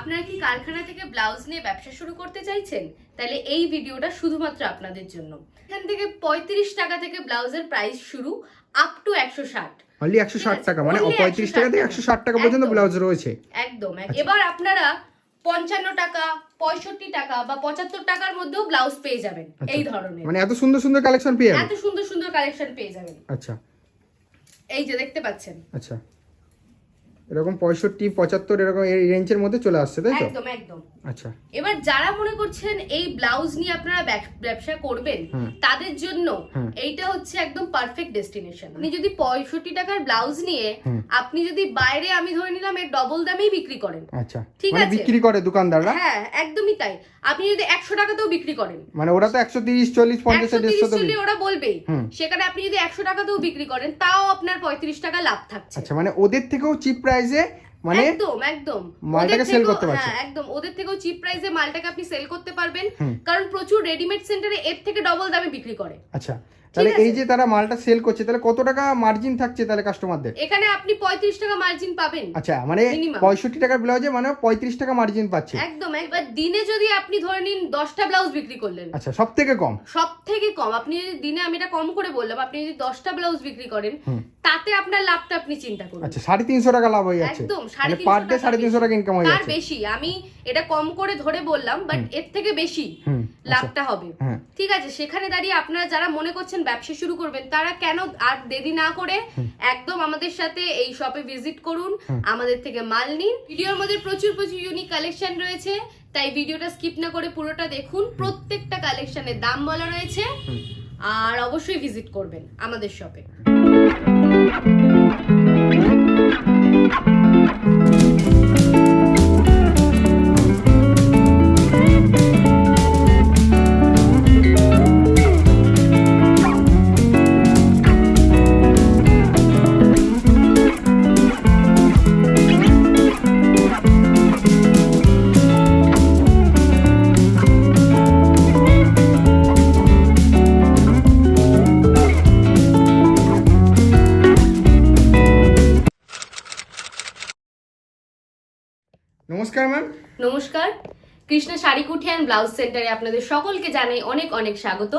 আপনারা কি কারখানা থেকে ব্লাউজ নিয়ে ব্যবসা শুরু করতে চাইছেন? তাহলে এই ভিডিওটা শুধুমাত্র আপনাদের জন্য। এখান থেকে পঁয়ত্রিশ টাকা থেকে ব্লাউজের প্রাইস শুরু আপ টু একশো ষাট। অনলি একশো ষাট টাকা মানে পঁয়ত্রিশ টাকা থেকে একশো ষাট টাকা পর্যন্ত ব্লাউজ রয়েছে। একদম আচ্ছা। এবার আপনারা পঞ্চান্ন টাকা পঁয়ষট্টি টাকা বা পঁচাত্তর টাকার মধ্যেও ব্লাউজ পেয়ে যাবেন আচ্ছা। এই ধরনের। মানে এত সুন্দর সুন্দর কালেকশন পেয়ে এত সুন্দর সুন্দর কালেকশন পেয়ে যাবেন। আচ্ছা। এই যে দেখতে পাচ্ছেন। আচ্ছা। এরকম পঁয়ষট্টি পঁচাত্তর এরকম এই রেঞ্জের মধ্যে চলে আসছে তাই তো? একদম একদম। আচ্ছা। এবার যারা মনে করছেন এই ব্লাউজ নিয়ে আপনারা ব্যবসা করবেন তাদের জন্য এইটা হচ্ছে একদম পারফেক্ট ডেস্টিনেশন আপনি যদি পঁয়ষট্টি টাকার ব্লাউজ নিয়ে আপনি যদি বাইরে আমি ধরে নিলাম এর ডবল দামেই বিক্রি করেন। আচ্ছা। ঠিক মানে আছে। বিক্রি করে দোকানদাররা? হ্যাঁ একদমই তাই। আপনি যদি একশো টাকাতেও বিক্রি করেন। মানে ওরা তো একশো তিরিশ চল্লিশ পঞ্চাশ ওরা বলবেই। সেখানে আপনি যদি একশো টাকাতেও বিক্রি করেন তাও আপনার পঁয়ত্রিশ টাকা লাভ থাকছে। আচ্ছা মানে ওদের থেকেও চিপ প্রাইসে মানে একদম একদম। মালটাকে সেল করতে পারছে। হ্যাঁ একদম। ওদের থেকেও চিপ প্রাইসে মালটাকে আপনি সেল করতে পারবেন কারণ প্রচুর রেডিমেড সেন্টারে এর থেকে ডবল দামে বিক্রি করে। আচ্ছা তাহলে। এই যে তারা মালটা সেল করছে তাহলে কত টাকা মার্জিন থাকছে তাহলে কাস্টমারদের এখানে আপনি পঁয়ত্রিশ টাকা মার্জিন পাবেন। আচ্ছা মানে Minimum। পঁয়ষট্টি টাকার ব্লাউজে মানে পঁয়ত্রিশ টাকা মার্জিন পাচ্ছে। একদম একবার দিনে যদি আপনি ধরে নিন দশটা ব্লাউজ বিক্রি করলেন। আচ্ছা সব থেকে কম? সব থেকে কম। আপনি যদি দিনে আমি এটা কম করে বললাম আপনি যদি দশটা ব্লাউজ বিক্রি করেন তাতে আপনার লাভটা আপনি চিন্তা করুন। আচ্ছা সাড়ে তিনশো টাকা লাভ হয়ে যাচ্ছে। একদম মানে সাড়ে পার ডে তিনশো সাড়ে তিনশো টাকা ইনকাম হয়ে যাচ্ছে। বেশি। আমি এটা কম করে ধরে বললাম বাট এর থেকে বেশি। হুম। লাভটা হবে। ঠিক আছে সেখানে দাঁড়িয়ে আপনারা যারা মনে করছেন ব্যবসা শুরু করবেন তারা কেন আর দেরি না করে একদম আমাদের সাথে এই শপে ভিজিট করুন আমাদের থেকে মাল নিন। ভিডিওর মধ্যে প্রচুর প্রচুর ইউনিক কালেকশন রয়েছে তাই ভিডিওটা স্কিপ না করে পুরোটা দেখুন। প্রত্যেকটা কালেকশনের দাম বলা রয়েছে আর অবশ্যই ভিজিট করবেন আমাদের শপে কৃষ্ণা শাড়ি কুঠি অ্যান্ড ব্লাউজ সেন্টারে আপনাদের সকলকে জানাই অনেক অনেক স্বাগত।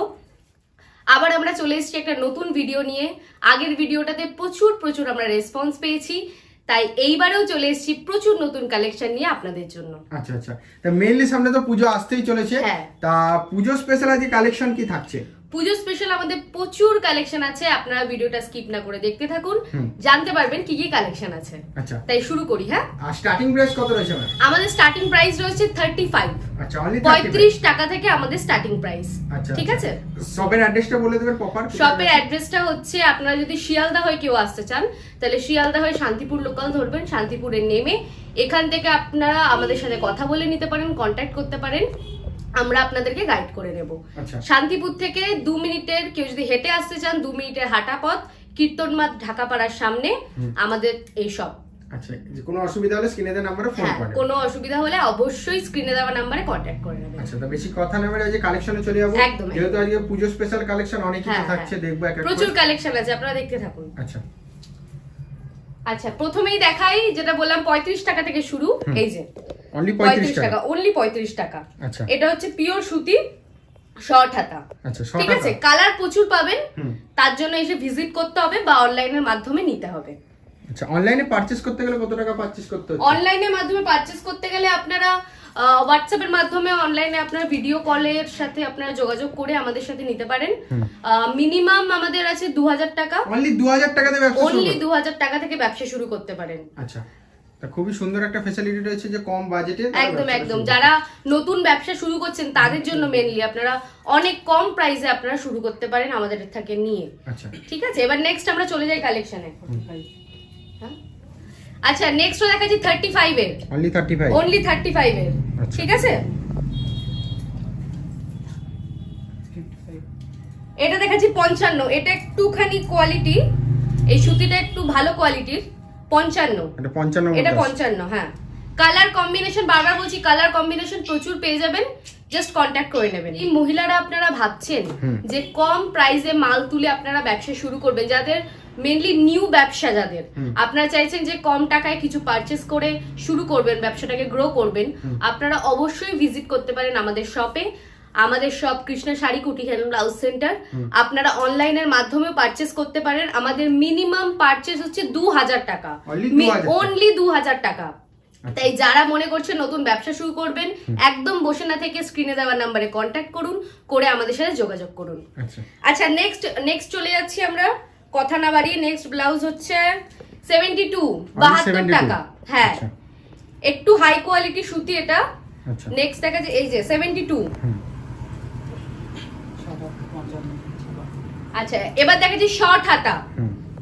আবার আমরা চলে এসেছি একটা নতুন ভিডিও নিয়ে। আগের ভিডিওটাতে প্রচুর প্রচুর আমরা রেসপন্স পেয়েছি। তাই এইবারেও চলে এসেছি প্রচুর নতুন কালেকশন নিয়ে আপনাদের জন্য। আচ্ছা আচ্ছা। তা মেইনলি সামনে তো পুজো আসতেই চলেছে। হ্যাঁ। তা পুজো স্পেশাল আজকে কালেকশন কি থাকছে? পুজো স্পেশাল আমাদের প্রচুর কালেকশন আছে আপনারা ভিডিওটা স্কিপ না করে দেখতে থাকুন। জানতে পারবেন কি কি কালেকশন আছে। আচ্ছা। তাই শুরু করি হ্যাঁ? আর স্টার্টিং প্রাইস কত রয়েছে আমাদের স্টার্টিং প্রাইস রয়েছে থার্টি ফাইভ আচ্ছা অনলি পঁয়ত্রিশ টাকা থেকে আমাদের স্টার্টিং প্রাইস আচ্ছা ঠিক আছে? শপের অ্যাড্রেসটা বলে দেবেন প্রপার শপের অ্যাড্রেসটা হচ্ছে আপনারা যদি শিয়ালদা হয়ে কেউ আসতে চান তাহলে শিয়ালদা হয়ে শান্তিপুর লোকাল ধরবেন শান্তিপুরে নেমে এখান থেকে আপনারা আমাদের সাথে কথা বলে নিতে পারেন কন্ট্যাক্ট করতে পারেন। আমরা আপনাদেরকে গাইড করে নেব। আচ্ছা। শান্তিপুর থেকে দু মিনিটের কেউ যদি হেঁটে আসতে চান দু মিনিটের হাঁটা পথ কীর্তনমাত ঢাকাপাড়ার সামনে আমাদের এই শপ আচ্ছা কোনো অসুবিধা হলে স্ক্রিনে দেওয়া নাম্বারে ফোন হ্যাঁ করে। কোনো অসুবিধা হলে অবশ্যই স্ক্রিনে দেওয়া নাম্বারে কন্ট্যাক্ট করে নেবেন। আচ্ছা তো বেশি কথা না বলে আজকে কালেকশনে চলে যাব। যেহেতু আজকে পুজো স্পেশাল কালেকশন অনেক কিছু হ্যাঁ, থাকছে হ্যাঁ। দেখব এক এক প্রচুর কালেকশন আছে আপনারা দেখতে থাকুন। আচ্ছা। আচ্ছা প্রথমেই দেখাই যেটা বললাম পঁয়ত্রিশ টাকা থেকে শুরু। এই যে অনলি টাকা অনলি পঁয়ত্রিশ টাকা। আচ্ছা। এটা হচ্ছে পিওর সুতি শর্ট হাতা। আচ্ছা ঠিক আছে? কালার প্রচুর পাবেন। তার জন্য এসে ভিজিট করতে হবে বা অনলাইনের মাধ্যমে নিতে হবে। আচ্ছা অনলাইনে পারচেজ করতে গেলে কত টাকা পারচেজ করতে হচ্ছে? অনলাইনের মাধ্যমে পারচেস করতে গেলে আপনারা হোয়াটসঅ্যাপের মাধ্যমে অনলাইনে আপনারা ভিডিও কলের সাথে আপনারা যোগাযোগ করে আমাদের সাথে নিতে পারেন। মিনিমাম আমাদের আছে দু হাজার টাকা। অনলি দু হাজার টাকাতে ব্যবসা অনলি দু হাজার টাকা থেকে ব্যবসা শুরু করতে পারেন। আচ্ছা। খুবই সুন্দর একটা ফ্যাসিলিটি রয়েছে যে কম বাজেটে একদম একদম। যারা নতুন ব্যবসা শুরু করছেন তাদের জন্য মেনলি আপনারা অনেক কম প্রাইসে আপনারা শুরু করতে পারেন আমাদের থেকে নিয়ে। আচ্ছা। ঠিক আছে? এবার নেক্সট আমরা চলে যাই কালেকশনে আচ্ছা নেক্সট দেখাচ্ছি থার্টি ফাইভ এর only thirty five only thirty five এর। ঠিক আছে? এটা দেখাচ্ছি পঞ্চান্ন। এটা একটুখানি কোয়ালিটি এই সুতিটা একটু ভালো কোয়ালিটির পঞ্চান্ন। এটা পঞ্চান্ন। হ্যাঁ। কালার কম্বিনেশন বারবার বলছি কালার কম্বিনেশন প্রচুর পেয়ে যাবেন। জাস্ট কন্ট্যাক্ট করে নেবেন। এই মহিলারা আপনারা ভাবছেন যে কম প্রাইসে মাল তুলে আপনারা ব্যবসা শুরু করবেন যাদের মেনলি নিউ ব্যবসা যাদের। আপনারা চাইছেন যে কম টাকায় কিছু পারচেস করে শুরু করবেন ব্যবসাটাকে গ্রো করবেন। আপনারা অবশ্যই ভিজিট করতে পারেন আমাদের শপে আমাদের সব কৃষ্ণা শাড়ি কুটি হ্যান্ড ব্লাউজ সেন্টার। আপনারা অনলাইনের মাধ্যমেও পারচেস করতে পারেন। আমাদের মিনিমাম পারচেস হচ্ছে দু হাজার টাকা। Only 2000 অনলি দু হাজার টাকা। আচ্ছা। তাই যারা মনে করছে নতুন ব্যবসা শুরু করবেন একদম বসে না থেকে স্ক্রিনে দেওয়া নাম্বারে কন্ট্যাক্ট করুন করে আমাদের সাথে যোগাযোগ করুন। আচ্ছা। আচ্ছা নেক্সট নেক্সট চলে যাচ্ছি আমরা। কথা না বাড়িয়ে নেক্সট ব্লাউজ হচ্ছে সেভেন্টি টু বাহাত্তর টাকা। হ্যাঁ। আচ্ছা। একটু হাই কোয়ালিটি সুতি এটা। নেক্সট দেখা যায় এই যে সেভেন্টি টু আচ্ছা এবার দেখা যায় শর্ট হাতা।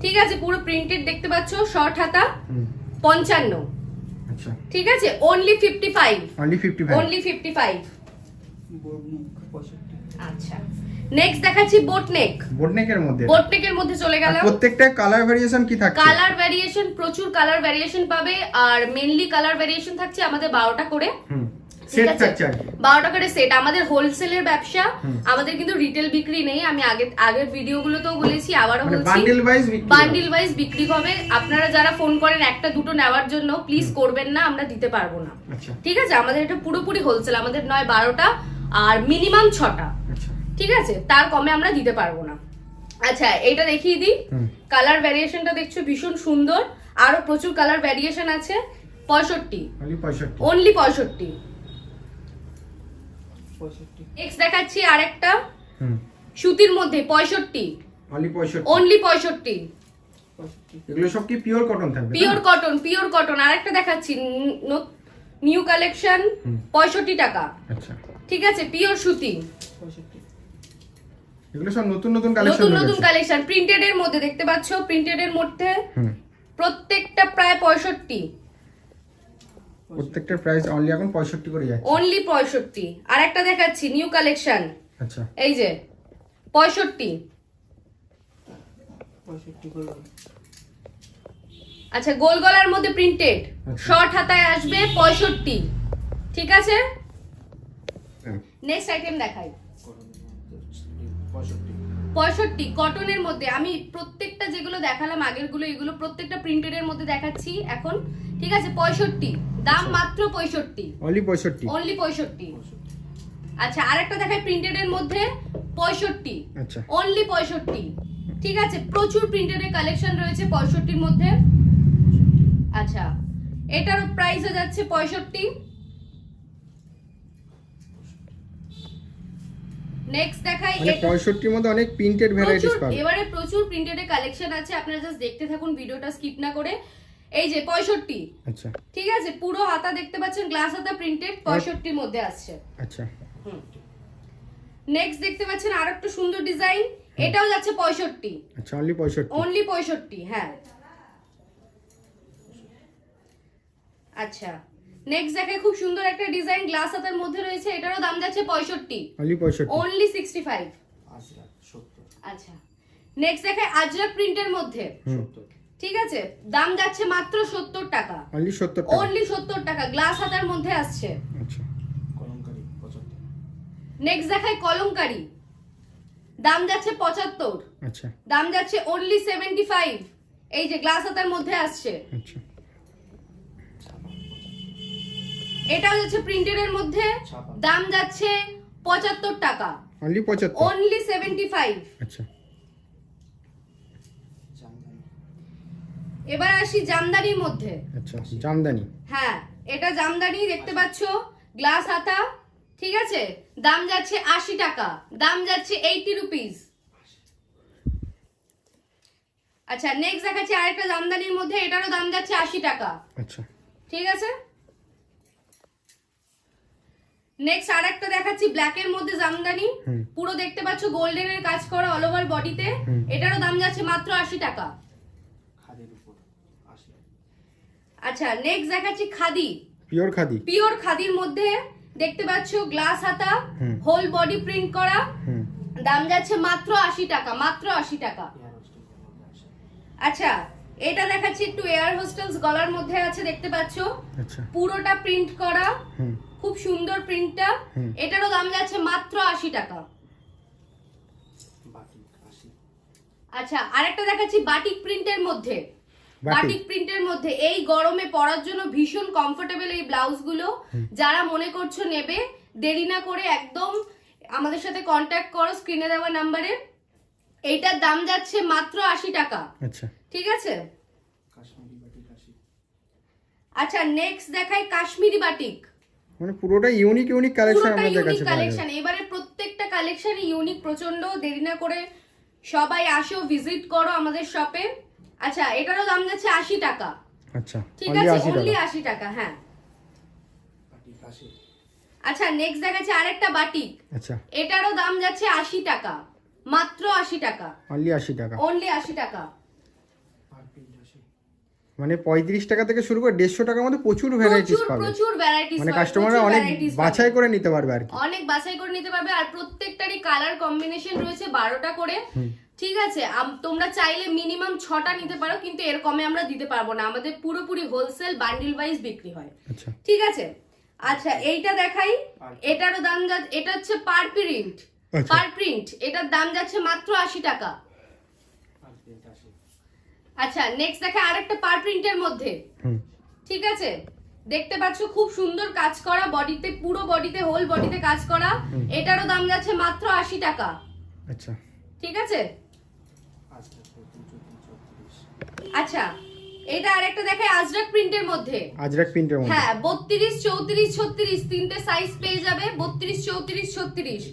ঠিক আছে পুরো প্রিন্টেড দেখতে পাচ্ছো শর্ট হাতা পঞ্চান্ন। আচ্ছা। ঠিক আছে only fifty five only fifty five আচ্ছা। নেক্সট দেখাচ্ছি বোট নেক বোটনেকের মধ্যে? বোট নেকের মধ্যে চলে আর গেলাম। প্রত্যেকটা কালার ভেরিয়েশন কি থাকছে? কালার ভ্যারিয়েশন প্রচুর কালার ভ্যারিয়েশন পাবে আর মেনলি কালার ভ্যারিয়েশন থাকছে আমাদের বারোটা করে। হুম। ঠিক আছে? সেট আমাদের হোলসেলের ব্যবসা আমাদের কিন্তু রিটেল বিক্রি নেই। আমি আগে আগের ভিডিওগুলোতেও বলেছি আবারও মানে বলছি বান্ডিল ওয়াইজ বিক্রি হবে। আপনারা যারা ফোন করেন একটা দুটো নেওয়ার জন্য প্লিজ করবেন না আমরা দিতে পারব না। আচ্ছা। ঠিক আছে? আমাদের এটা পুরোপুরি হোলসেল আমাদের নয় বারোটা আর মিনিমাম ছটা। আচ্ছা। ঠিক আছে? তার কমে আমরা দিতে পারব না। আচ্ছা এটা দেখিয়ে দিই। কালার ভ্যারিয়েশনটা দেখছ? ভীষণ সুন্দর। আরও প্রচুর কালার ভ্যারিয়েশন আছে। পঁয়ষট্টি। অনলি পঁয়ষট্টি। নেক্সট দেখাচ্ছি আরেকটা। সুতির মধ্যে পঁয়ষট্টি। অনলি পঁয়ষট্টি। অনলি পঁয়ষট্টি। এগুলো সব কি পিওর কটন থাকবে পিওর কটন পিওর কটন আরেকটা দেখাচ্ছি নিউ কালেকশন হুম। পঁয়ষট্টি টাকা। আচ্ছা। ঠিক আছে পিওর সুতি। এগুলো সব নতুন নতুন কালেকশন নতুন নতুন কালেকশন প্রিন্টেড এর মধ্যে দেখতে পাচ্ছ? প্রিন্টেড এর মধ্যে প্রত্যেকটা প্রায় পঁয়ষট্টি। প্রত্যেকটার প্রাইস অনলি এখন পঁয়ষট্টি করে যাচ্ছে। অনলি পঁয়ষট্টি। আর একটা দেখাচ্ছি নিউ কালেকশন আচ্ছা। এই যে পঁয়ষট্টি। আচ্ছা গোল গলার মধ্যে প্রিন্টেড আচ্ছা। শর্ট হাতায় আসবে পঁয়ষট্টি। ঠিক আছে? হ্যাঁ। নেক্সট আইটেম দেখাই। পঁয়ষট্টি। কটনের মধ্যে। আমি প্রত্যেকটা যেগুলো দেখালাম আগেরগুলো এগুলো প্রত্যেকটা প্রিন্টেড এর মধ্যে দেখাচ্ছি এখন। ঠিক আছে পঁয়ষট্টি। দাম মাত্র পঁয়ষট্টি। অনলি পঁয়ষট্টি। অনলি পঁয়ষট্টি। আচ্ছা আরেকটা দেখায় প্রিন্টেড এর মধ্যে পঁয়ষট্টি। আচ্ছা। অনলি পঁয়ষট্টি। ঠিক আছে প্রচুর প্রিন্টেড এর কালেকশন রয়েছে পঁয়ষট্টির মধ্যে। আচ্ছা এটার প্রাইসে যাচ্ছে পঁয়ষট্টি। নেক্সট দেখাই মানে এটা। পঁয়ষট্টির মধ্যে অনেক প্রিন্টেড ভ্যারাইটিস প্রচুর পাবে। এবারে প্রচুর প্রিন্টেড এর কালেকশন আছে। আপনারা জাস্ট দেখতে থাকুন ভিডিওটা স্কিপ না করে। এই যে পঁয়ষট্টি। আচ্ছা। ঠিক আছে পুরো হাতা দেখতে পাচ্ছেন গ্লাস হাতা প্রিন্টেড পঁয়ষট্টির মধ্যে আসছে। আচ্ছা। নেক্সট দেখতে পাচ্ছেন আর একটা সুন্দর ডিজাইন এটাও যাচ্ছে পঁয়ষট্টি। আচ্ছা অনলি পঁয়ষট্টি। অনলি পঁয়ষট্টি হ্যাঁ। আচ্ছা। নেক্সট দেখায় খুব সুন্দর একটা ডিজাইন গ্লাস হাতার মধ্যে রয়েছে এটারও দাম যাচ্ছে পঁয়ষট্টি। অনলি পঁয়ষট্টি। অনলি সিক্সটি ফাইভ আচ্ছা। নেক্সট দেখায় আজরাক প্রিন্টের মধ্যে। হুম। ঠিক আছে? দাম যাচ্ছে মাত্র সত্তর টাকা। অনলি সত্তর টাকা। অনলি সত্তর টাকা। গ্লাস হাতার মধ্যে আসছে। আচ্ছা। নেক্সট দেখায় কলমকারি। দাম যাচ্ছে পঁচাত্তর। আচ্ছা। দাম যাচ্ছে অনলি সেভেন্টি ফাইভ এই যে গ্লাস হাতার মধ্যে আসছে। আচ্ছা। এটাও যাচ্ছে প্রিন্টেড এর মধ্যে। দাম যাচ্ছে পঁচাত্তর টাকা। অনলি পঁচাত্তর। অনলি সেভেন্টি ফাইভ আচ্ছা। এবার আসি জামদানির মধ্যে। আচ্ছা জামদানি। হ্যাঁ এটা জামদানি দেখতে পাচ্ছ? গ্লাস হাতা ঠিক আছে? দাম যাচ্ছে আশি টাকা। দাম যাচ্ছে এইটি রুপিস আচ্ছা নেক্সট দেখাচ্ছি আরেকটা জামদানির মধ্যে এটারও দাম যাচ্ছে আশি টাকা। আচ্ছা। ঠিক আছে? নেক্সট আরেকটা দেখাচ্ছি ব্ল্যাক এর মধ্যে জামদানি। পুরো দেখতে পাচ্ছ গোল্ডেন এর কাজ করা অল ওভার বডিতে এটারও দাম যাচ্ছে মাত্র আশি টাকা। আচ্ছা নেক্সট দেখাচ্ছি খাদি। পিওর খাদি। পিওর খাদির মধ্যে দেখতে পাচ্ছ গ্লাস হাতা হোল বডি প্রিন্ট করা। দাম যাচ্ছে মাত্র আশি টাকা মাত্র আশি টাকা। আচ্ছা এটা দেখাচ্ছি একটু এয়ার হোস্টেলস গলার মধ্যে আছে দেখতে পাচ্ছ? আচ্ছা। পুরোটা প্রিন্ট করা। খুব সুন্দর প্রিন্টটা এটারও দাম যাচ্ছে মাত্র আশি টাকা। আচ্ছা আরেকটা দেখাচ্ছি বাটিক প্রিন্টের মধ্যে। বাটিক। প্রিন্টের মধ্যে এই গরমে পরার জন্য ভীষণ কমফোর্টেবল এই ব্লাউজগুলো যারা মনে করছ নেবে দেরি না করে একদম আমাদের সাথে কন্ট্যাক্ট করো স্ক্রিনে দেওয়া নাম্বারে এইটার দাম যাচ্ছে মাত্র আশি টাকা। আচ্ছা। ঠিক আছে? আচ্ছা নেক্সট দেখাই কাশ্মীরি বাটিক। মানে পুরোটা ইউনিক ইউনিক কালেকশন পুরোটা আমাদের ইউনিক কাছে কালেকশন এবারে প্রত্যেকটা কালেকশনই ইউনিক প্রচণ্ড দেরি না করে সবাই আসো ভিজিট করো আমাদের শপে আচ্ছা এটারও দাম যাচ্ছে আশি টাকা। আচ্ছা ঠিক আছে অনলি টাকা। আশি টাকা হ্যাঁ। আচ্ছা নেক্সট দেখাচ্ছে আরেকটা বাটিক আচ্ছা। এটারও দাম যাচ্ছে আশি টাকা মাত্র আশি টাকা। অনলি আশি টাকা। অনলি আশি টাকা। মানে পঁয়ত্রিশ টাকা থেকে শুরু করে দেড়শো টাকার মধ্যে প্রচুর ভ্যারাইটিস প্রচুর পাবে। প্রচুর ভ্যারাইটিস মানে কাস্টমাররা অনেক বাছাই করে নিতে পারবে আর কি। অনেক বাছাই করে নিতে পারবে আর প্রত্যেকটারই কালার কম্বিনেশন রয়েছে বারোটা করে। ঠিক আছে তোমরা চাইলে মিনিমাম ছটা নিতে পারো কিন্তু এর কমে আমরা দিতে পারব না। আমাদের পুরোপুরি হোলসেল বান্ডিল ওয়াইজ বিক্রি হয়। আচ্ছা। ঠিক আছে? আচ্ছা এইটা দেখাই। এটারও দাম যা এটা হচ্ছে পার প্রিন্ট। পার প্রিন্ট এটার দাম যাচ্ছে মাত্র আশি টাকা। আচ্ছা নেক্সট দেখা আরেকটা পার প্রিন্টের মধ্যে। ঠিক আছে? দেখতে পাচ্ছ খুব সুন্দর কাজ করা বডিতে পুরো বডিতে হোল বডিতে কাজ করা। এটারও দাম যাচ্ছে মাত্র আশি টাকা। আচ্ছা। ঠিক আছে? আচ্ছা এটা আরেকটা দেখায় আজরাক প্রিন্টের মধ্যে। আজরাক প্রিন্টের মধ্যে। হ্যাঁ বত্রিশ চৌত্রিশ ছত্রিশ তিনটে সাইজ পেয়ে যাবে বত্রিশ চৌত্রিশ ছত্রিশ।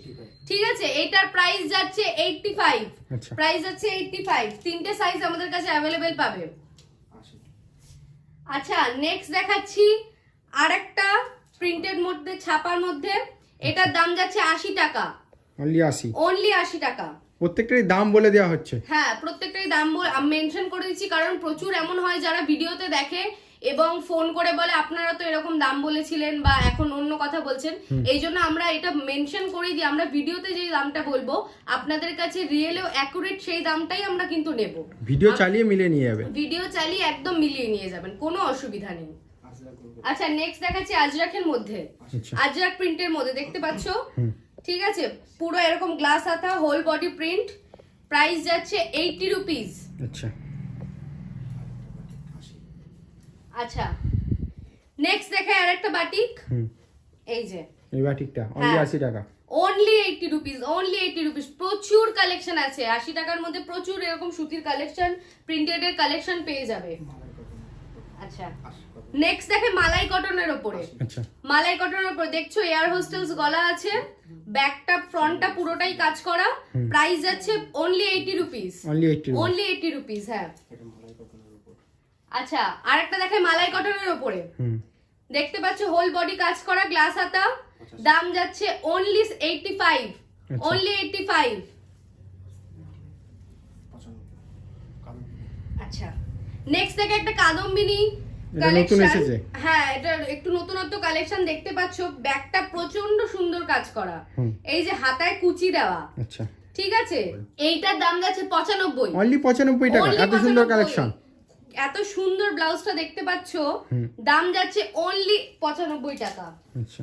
ঠিক আছে এটার প্রাইস যাচ্ছে এইটটি ফাইভ আচ্ছা। প্রাইস যাচ্ছে এইটটি ফাইভ তিনটে সাইজ আমাদের কাছে অ্যাভেলেবেল পাবে। আচ্ছা নেক্সট দেখাচ্ছি আরেকটা প্রিন্টের মধ্যে ছাপার মধ্যে। এটার দাম যাচ্ছে আশি টাকা। অনলি আশি। অনলি আশি টাকা। প্রত্যেকটারই দাম বলে দেওয়া হচ্ছে। হ্যাঁ প্রত্যেকটাই দাম মেনশন করে দিচ্ছি কারণ প্রচুর এমন হয় যারা ভিডিওতে দেখে এবং ফোন করে বলে আপনারা তো এরকম দাম বলেছিলেন বা এখন অন্য কথা বলছেন। এই জন্য আমরা এটা মেনশন করে দিই। আমরা ভিডিওতে যে দামটা বলব আপনাদের কাছে রিয়েলেও অ্যাকুরেট সেই দামটাই আমরা কিন্তু নেব। ভিডিও চালিয়ে মিলিয়ে নিয়ে যাবে। ভিডিও চালিয়ে একদম মিলিয়ে নিয়ে যাবেন কোনো অসুবিধা নেই। আচ্ছা নেক্সট দেখাচ্ছি আজরাকের মধ্যে। আচ্ছা। আজরাক প্রিন্টের মধ্যে দেখতে পাচ্ছ? ঠিক আছে? পুরো এরকম গ্লাস হাতা হোল বডি প্রিন্ট প্রাইস যাচ্ছে এইটি রুপিস আচ্ছা। আচ্ছা। নেক্সট দেখায় আর একটা বাটিক হুম। এই যে। এই বাটিকটা অনলি হ্যাঁ। আশি টাকা। Only eighty rupees only eighty rupees প্রচুর কালেকশন আছে। আশি টাকার মধ্যে প্রচুর এরকম সুতির কালেকশন প্রিন্টেড এর কালেকশন পেয়ে যাবে। আচ্ছা। নেক্সট দেখে মালাই কটনের ওপরে। আচ্ছা। মালাই কটনের উপর দেখছ এয়ার হোস্টেলস গলা আছে ব্যাকটা ফ্রন্টটা পুরোটাই কাজ করা। প্রাইস যাচ্ছে only eighty rupees only eighty only eighty rupees হ্যাঁ। আচ্ছা আরেকটা দেখে মালাই কটনের ওপরে। হুম। দেখতে পাচ্ছ হোল বডি কাজ করা গ্লাস হাতা। দাম যাচ্ছে অনলি এইটি ফাইভ আচ্ছা। অনলি এইটি ফাইভ আচ্ছা। নেক্সট দেখে একটা কাদম্বিনী। কালেকশন? হ্যাঁ এটা একটু নতুনত্ব কালেকশন দেখতে পাচ্ছ। ব্যাগটা প্রচণ্ড সুন্দর কাজ করা। এই যে হাতায় কুচি দেওয়া। আচ্ছা। ঠিক আছে? এইটার দাম যাচ্ছে পঁচানব্বই। অনলি পঁচানব্বই টাকা। এত সুন্দর কালেকশন এত সুন্দর ব্লাউজটা দেখতে পাচ্ছ। দাম যাচ্ছে অনলি পঁচানব্বই টাকা। আচ্ছা।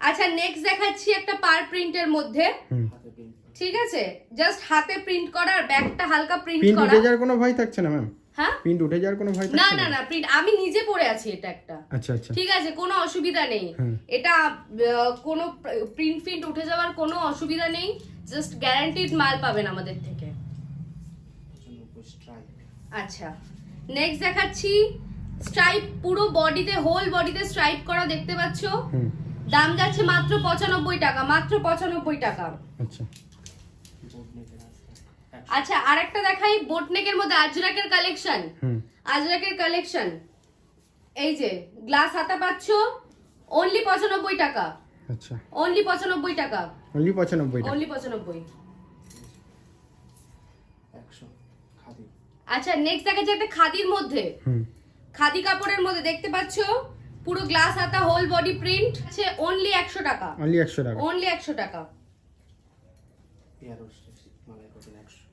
আচ্ছা নেক্সট দেখাচ্ছি একটা পার প্রিন্টের মধ্যে। ঠিক আছে? জাস্ট হাতে প্রিন্ট করা আর ব্যাগটা হালকা প্রিন্ট প্রিন্ট করা। যাওয়ার কোনো ভয় থাকছে না ম্যাম হ্যাঁ? প্রিন্ট উঠে যাওয়ার কোনো ভয় না না না প্রিন্ট আমি নিজে পরে আছি এটা একটা। আচ্ছা আচ্ছা। ঠিক আছে কোনো অসুবিধা নেই। এটা কোনো প্রিন্ট ফিন্ট উঠে যাওয়ার কোনো অসুবিধা নেই জাস্ট গ্যারান্টিড মাল পাবেন আমাদের থেকে। আচ্ছা নেক্সট দেখাচ্ছি। স্ট্রাইপ পুরো বডিতে হোল বডিতে স্ট্রাইপ করা দেখতে পাচ্ছ? দাম যাচ্ছে মাত্র পঁচানব্বই টাকা মাত্র পঁচানব্বই টাকা। আচ্ছা। আচ্ছা আরেকটা দেখাই বোটনেকের মধ্যে আজরাকের কালেকশন হুম। আজরাকের কালেকশন এই যে গ্লাস হাতা পাচ্ছ অনলি পঁচানব্বই টাকা। আচ্ছা। অনলি পঁচানব্বই টাকা। অনলি পঁচানব্বই টাকা। অনলি পঁচানব্বই। আচ্ছা নেক্সট দেখা যাচ্ছে একটা খাদির মধ্যে। হুম। খাদি কাপড়ের মধ্যে দেখতে পাচ্ছ পুরো গ্লাস হাতা হোল বডি প্রিন্ট আছে অনলি একশো টাকা। অনলি একশো টাকা। অনলি একশো টাকা।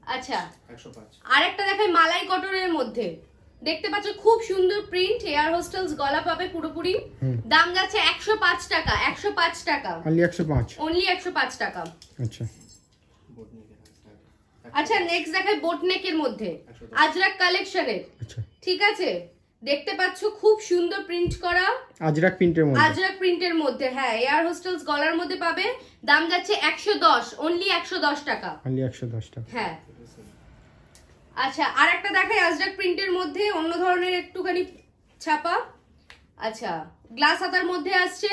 আচ্ছা। আরেকটা দেখাই মালাই কটনের মধ্যে। দেখতে পাচ্ছ খুব সুন্দর প্রিন্ট এয়ার হোস্টেলস গলা পাবে পুরোপুরি। দাম যাচ্ছে একশো পাঁচ টাকা একশো পাঁচ টাকা। অনলি একশো পাঁচ। অনলি একশো পাঁচ টাকা। আচ্ছা। আচ্ছা নেক্সট দেখাই বোটনেকের মধ্যে। আজরাক কালেকশনের আচ্ছা। ঠিক আছে? দেখতে পাচ্ছ খুব সুন্দর প্রিন্ট করা। আজরাক প্রিন্টের মধ্যে। আজরাক প্রিন্টের মধ্যে হ্যাঁ এয়ার হোস্টেলস গলার মধ্যে পাবে। দাম যাচ্ছে একশো দশ অনলি একশো দশ টাকা। অনলি একশো দশ টাকা। হ্যাঁ। আচ্ছা আর একটা দেখাই আজরাক প্রিন্টের মধ্যে অন্য ধরনের একটুখানি ছাপা। আচ্ছা গ্লাস হাতার মধ্যে আসছে।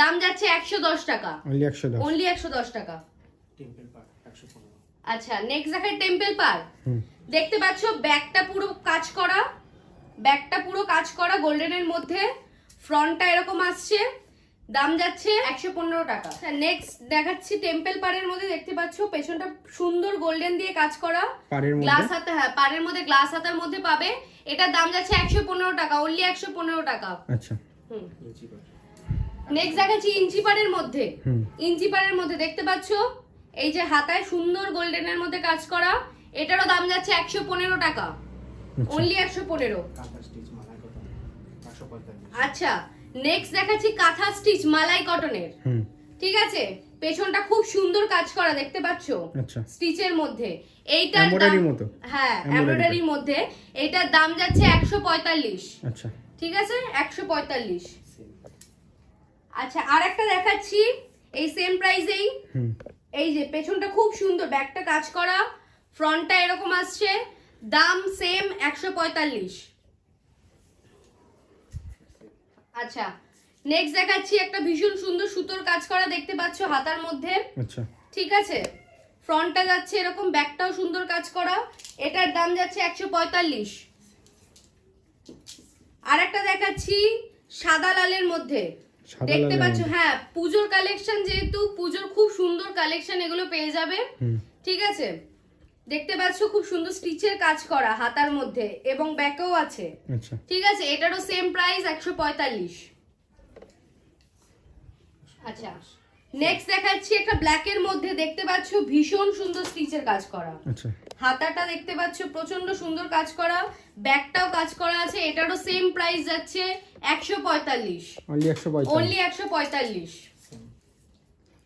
দাম যাচ্ছে একশো দশ টাকা। অনলি একশো দশ। অনলি একশো দশ টাকা। টেম্পল পার্ক একশো পনেরো। আচ্ছা নেক্সট দেখাই টেম্পল পার দেখতে পাচ্ছ ব্যাগটা পুরো কাজ করা। ব্যাগটা পুরো কাজ করা গোল্ডেনের মধ্যে। ফ্রন্টটা এরকম আসছে। দাম যাচ্ছে একশো পনেরো টাকা। নেক্সট দেখাচ্ছি টেম্পল পাড়ের মধ্যে দেখতে পাচ্ছ পেছনটা সুন্দর গোল্ডেন দিয়ে কাজ করা। গ্লাস হাতে হ্যাঁ পাড়ের মধ্যে গ্লাস হাতার মধ্যে পাবে। এটার দাম যাচ্ছে একশো পনেরো টাকা অনলি একশো পনেরো টাকা। আচ্ছা। হুম। নেক্সট দেখাচ্ছি ইঞ্চি পাড়ের মধ্যে। ইঞ্চি পাড়ের মধ্যে দেখতে পাচ্ছ? এই যে হাতায় সুন্দর গোল্ডেনের মধ্যে কাজ করা। এটারও দাম যাচ্ছে একশো পনেরো টাকা। অনলি একশো পনেরো। কাঁথা স্টিচ মালাই কটন একশো পঁয়তাল্লিশ। আচ্ছা নেক্সট দেখাচ্ছি কাঁথা স্টিচ মালাই কটনের ঠিক আছে? পেছনটা খুব সুন্দর কাজ করা দেখতে পাচ্ছ? আচ্ছা। স্টিচের মধ্যে। এইটার দাম- হ্যাঁ এমব্রয়ডারির মধ্যে। এইটার দাম যাচ্ছে একশো পঁয়তাল্লিশ। আচ্ছা। ঠিক আছে? একশো পঁয়তাল্লিশ। আচ্ছা আর একটা দেখাচ্ছি। এই সেম প্রাইসেই হুম। এই যে পেছনটা খুব সুন্দর। ব্যাগটা কাজ করা। ফ্রন্টটা এরকম আসছে। দাম সেম একশো পঁয়তাল্লিশ। আচ্ছা নেক্সট দেখাচ্ছি একটা ভীষণ সুন্দর সুতোর কাজ করা দেখতে পাচ্ছ হাতার মধ্যে। আচ্ছা। ঠিক আছে? ফ্রন্টটা যাচ্ছে এরকম ব্যাকটাও সুন্দর কাজ করা। এটার দাম যাচ্ছে একশো পঁয়তাল্লিশ। আর একটা দেখাচ্ছি সাদা লালের মধ্যে। দেখতে পাচ্ছ হ্যাঁ পুজোর কালেকশন যেহেতু পুজোর খুব সুন্দর কালেকশন এগুলো পেয়ে যাবে। ঠিক আছে? দেখতে পাচ্ছ খুব সুন্দর স্টিচের কাজ করা হাতার মধ্যে এবং ব্যাকেও আছে। আচ্ছা। ঠিক আছে এটারও সেম প্রাইস একশো পঁয়তাল্লিশ। আচ্ছা নেক্সট দেখাচ্ছি একটা ব্ল্যাকের মধ্যে দেখতে পাচ্ছ ভীষণ সুন্দর স্টিচের কাজ করা। আচ্ছা। হাতাটা দেখতে পাচ্ছ প্রচণ্ড সুন্দর কাজ করা ব্যাকটাও কাজ করা আছে এটারও সেম প্রাইস যাচ্ছে একশো পঁয়তাল্লিশ। অনলি একশো পঁয়তাল্লিশ। অনলি একশো পঁয়তাল্লিশ।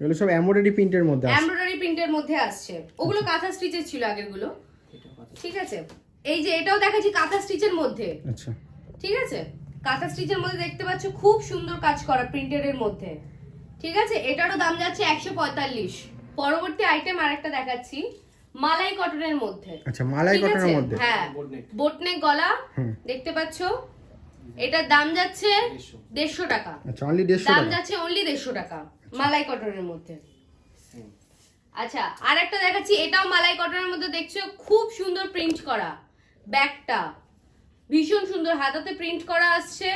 এগুলো সব এমব্রয়ডারি প্রিন্টের মধ্যে আছে এমব্রয়ডারি প্রিন্টের মধ্যে আসছে। ওগুলো কাঁথা স্টিচের ছিল আগেরগুলো ঠিক আছে? এই যে এটাও দেখাচ্ছি কাঁথা স্টিচের মধ্যে। আচ্ছা। ঠিক আছে? কাঁথা স্টিচের মধ্যে দেখতে পাচ্ছ খুব সুন্দর কাজ করা প্রিন্টেড এর মধ্যে। ঠিক আছে? এটারও দাম যাচ্ছে একশো পঁয়তাল্লিশ। পরবর্তী আইটেম আরেকটা দেখাচ্ছি। মালাই কটনের মধ্যে। আচ্ছা মালাই ঠিক আছে? কটনের মধ্যে? হ্যাঁ। বোটনেক। গলা। দেখতে পাচ্ছ? এটার দাম যাচ্ছে দেড়শো। দেড়শো টাকা। আচ্ছা অনলি দেড়শো দাম যাচ্ছে অনলি দেড়শো টাকা। মালাই কটনের মধ্যে। আচ্ছা আর একটা দেখাচ্ছি এটাও মালাই কটনের মধ্যে দেখছ খুব সুন্দর প্রিন্ট করা। ব্যাগটা ভীষণ সুন্দর হাতাতে প্রিন্ট করা আসছে।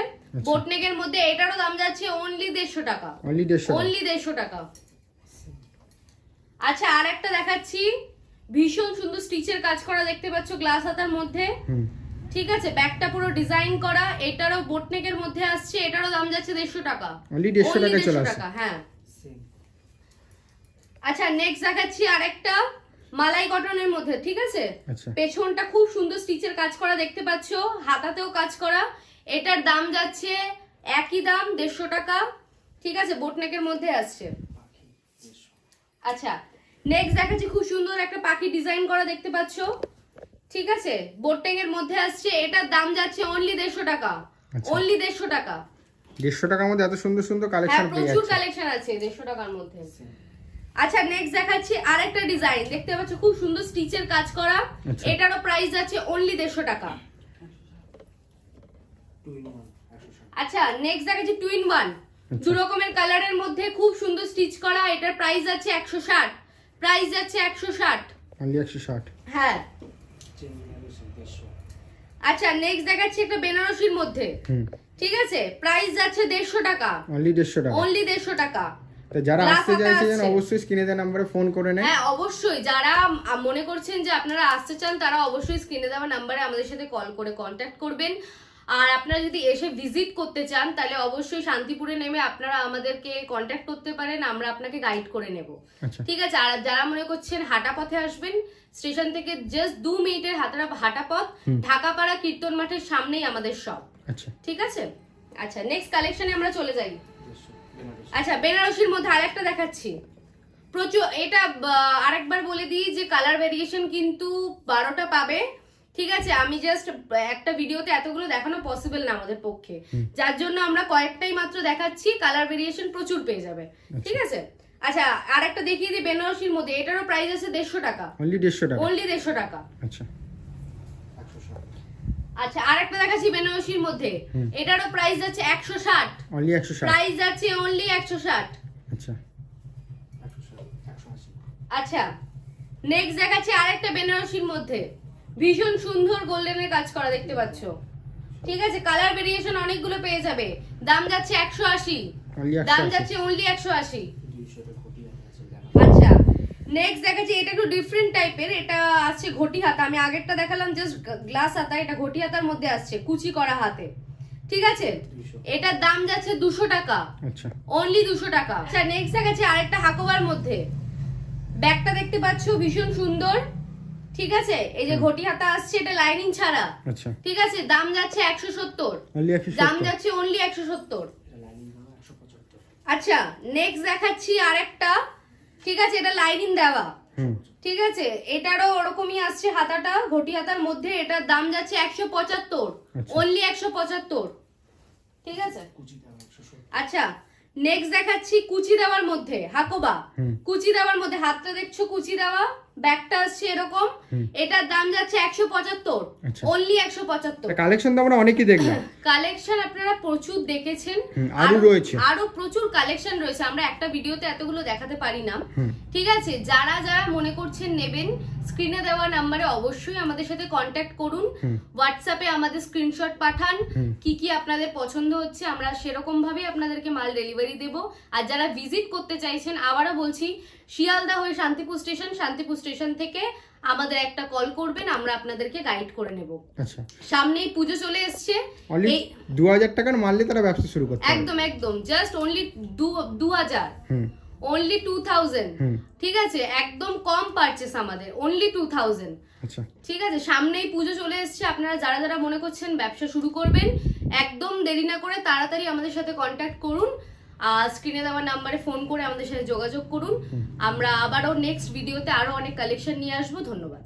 বোটনেকের মধ্যে এটারও দাম যাচ্ছে অনলি দেড়শো টাকা। অনলি দেড়শো টাকা। আচ্ছা আর একটা দেখাচ্ছি ভীষণ সুন্দর স্টিচের কাজ করা দেখতে পাচ্ছ গ্লাস হাতার মধ্যে। ঠিক আছে ব্যাগটা পুরো ডিজাইন করা এটারও বোটনেকের মধ্যে আসছে এটারও দাম যাচ্ছে দেড়শো টাকা। অনলি দেড়শো Only টাকায় চলে 150 আসছে। টাকা হ্যাঁ। আচ্ছা নেক্সট দেখাচ্ছি আরেকটা মালাই কটনের মধ্যে ঠিক আছে? আচ্ছা। পেছনটা খুব সুন্দর স্টিচের কাজ করা দেখতে পাচ্ছ হাতাতেও কাজ করা। এটার দাম যাচ্ছে একই দাম দেড়শো টাকা ঠিক আছে? বোটনেকের মধ্যে আসছে। আচ্ছা নেক্সট দেখাচ্ছি খুব সুন্দর একটা পাখি ডিজাইন করা দেখতে পাচ্ছ ঠিক আছে? বোটনেক এর মধ্যে আসছে এটার দাম যাচ্ছে অনলি দেড়শো টাকা আচ্ছা। অনলি দেড়শো টাকা। দেড়শো টাকার মধ্যে এত সুন্দর সুন্দর হ্যাঁ কালেকশন প্রচুর যাচ্ছে। কালেকশন আছে দেড়শো টাকার মধ্যে। আচ্ছা নেক্সট দেখাচ্ছি আরেকটা ডিজাইন দেখতে পাচ্ছ খুব সুন্দর স্টিচের কাজ করা। আচ্ছা। এটারও প্রাইস আছে অনলি দেড়শো টাকা। আচ্ছা নেক্সট দেখাচ্ছি টু ইন ওয়ান আচ্ছা। দু রকমের কালারের মধ্যে খুব সুন্দর স্টিচ করা। এটার প্রাইস আছে একশো ষাট। প্রাইস যাচ্ছে একশো ষাট। একশো ষাট। হ্যাঁ। আচ্ছা নেক্সট দেখাচ্ছি একটা বেনারসির মধ্যে। ঠিক আছে? প্রাইস আছে দেড়শো টাকা। অনলি দেড়শো টাকা। অনলি দেড়শো টাকা। তো যারা আসতে চাইছে যেন অবশ্যই স্ক্রিনে দেওয়া নাম্বারে ফোন করে নেয় হ্যাঁ অবশ্যই। যারা মনে করছেন যে আপনারা আসতে চান তারা অবশ্যই স্ক্রিনে দেওয়া নাম্বারে আমাদের সাথে কল করে কন্ট্যাক্ট করবেন। আর আপনারা যদি এসে ভিজিট করতে চান তাহলে অবশ্যই শান্তিপুরে নেমে আপনারা আমাদেরকে কন্ট্যাক্ট করতে পারেন আমরা আপনাকে গাইড করে নেব। আচ্ছা। ঠিক আছে? আর যারা মনে করছেন হাঁটা পথে আসবেন স্টেশন থেকে জাস্ট দু মিনিটের হাতারা হাঁটা পথ। ঢাকাপাড়া কীর্তন মাঠের সামনেই আমাদের শপ আচ্ছা। ঠিক আছে? আচ্ছা নেক্সট কালেকশনে আমরা চলে যাই। আচ্ছা বেনারসির মধ্যে আরেকটা দেখাচ্ছি। প্রচুর এটা আরেকবার বলে দিই যে কালার ভেরিয়েশন কিন্তু বারোটা পাবে। ঠিক আছে আমি জাস্ট একটা ভিডিওতে এতগুলো দেখানো পসিবল না আমাদের পক্ষে। যার জন্য আমরা কয়েকটাই মাত্র দেখাচ্ছি কালার ভেরিয়েশন প্রচুর পেয়ে যাবে। ঠিক আছে? আচ্ছা আর একটা দেখিয়ে দিই বেনারসির মধ্যে এটারও প্রাইস আছে দেড়শো টাকা। অনলি দেড়শো টাকা। অনলি দেড়শো টাকা। আচ্ছা। আচ্ছা আরেকটা দেখাচ্ছি বেনারসির মধ্যে। এটারও প্রাইস আছে 160 অনলি 160 প্রাইস আছে অনলি 160 আচ্ছা। আচ্ছা নেক্সট দেখাচ্ছি আরেকটা বেনারসির মধ্যে। ভীষণ সুন্দর গোল্ডেনের কাজ করা দেখতে পাচ্ছো। ঠিক আছে কালার ভেরিয়েশন অনেকগুলো পেয়ে যাবে। দাম যাচ্ছে 180 দাম যাচ্ছে অনলি 180 নেক্সট দেখাচ্ছি এটা একটু ডিফারেন্ট টাইপের এটা আছে ঘটি হাতা। আমি আগেরটা দেখালাম জাস্ট গ্লাস হাতা এটা ঘটি হাতার মধ্যে আসছে কুচি করা হাতে। ঠিক আছে? এটার দাম যাচ্ছে দুশো টাকা। আচ্ছা। অনলি দুশো টাকা। আচ্ছা নেক্সট দেখাচ্ছি আরেকটা হাকোবার মধ্যে। ব্যাগটা দেখতে পাচ্ছো ভীষণ সুন্দর। ঠিক আছে? এই যে ঘটি হাতা আসছে এটা লাইনিং ছাড়া। আচ্ছা। ঠিক আছে? দাম যাচ্ছে একশো সত্তর। দাম যাচ্ছে অনলি একশো সত্তর। আচ্ছা নেক্সট দেখাচ্ছি আরেকটা। ঠিক আছে এটা লাইনিং দেওয়া। ঠিক আছে এটারও ওরকমই আসছে হাতাটা ঘটি হাতার মধ্যে এটার দাম যাচ্ছে একশো পঁচাত্তর। আচ্ছা। অনলি একশো পঁচাত্তর। ঠিক আছে? আচ্ছা নেক্সট দেখাচ্ছি কুচি দেওয়ার মধ্যে হাকোবা। কুচি দেওয়ার মধ্যে হাতটা দেখছ কুচি দেওয়া? ব্যাগটা আসছে এরকম। এটার দাম যাচ্ছে একশো পঁচাত্তর। আচ্ছা। অনলি একশো পঁচাত্তর। কালেকশন তো আমরা অনেকই দেখলাম। কালেকশন আপনারা প্রচুর দেখেছেন। আরও রয়েছে। আরও প্রচুর কালেকশন রয়েছে। আমরা একটা ভিডিওতে এতগুলো দেখাতে পারি না। ঠিক আছে? যারা যারা মনে করছেন নেবেন স্ক্রিনে দেওয়া নাম্বারে অবশ্যই আমাদের সাথে কন্ট্যাক্ট করুন। হোয়াটসঅ্যাপে আমাদের স্ক্রিনশট পাঠান। কি কি আপনাদের পছন্দ হচ্ছে আমরা সেরকম ভাবে আপনাদেরকে মাল ডেলিভারি দেব। আর যারা ভিজিট করতে চাইছেন আবারও বলছি শিয়ালদা হয়ে শান্তিপুর স্টেশন শান্তিপুর স্টেশন থেকে আমাদের একটা কল করবেন আমরা আপনাদেরকে গাইড করে নেব। আচ্ছা। সামনেই পুজো চলে এসছে। অনলি এই দু হাজার টাকার মারলে তারা ব্যবসা শুরু করতে একদম একদম। জাস্ট অনলি দু হাজার। হুম। অনলি টু থাউজেন্ড হুম। ঠিক আছে? একদম কম পারচেস আমাদের। অনলি টু থাউজেন্ড আচ্ছা। ঠিক আছে? সামনেই পুজো চলে এসছে। আপনারা যারা যারা মনে করছেন ব্যবসা শুরু করবেন একদম দেরি না করে তাড়াতাড়ি আমাদের সাথে কন্ট্যাক্ট করুন। স্ক্রিনে দেওয়া নাম্বারে ফোন করে আমাদের সাথে যোগাযোগ করুন। আমরা আবারও নেক্সট ভিডিওতে আরও অনেক কালেকশন নিয়ে আসব। ধন্যবাদ।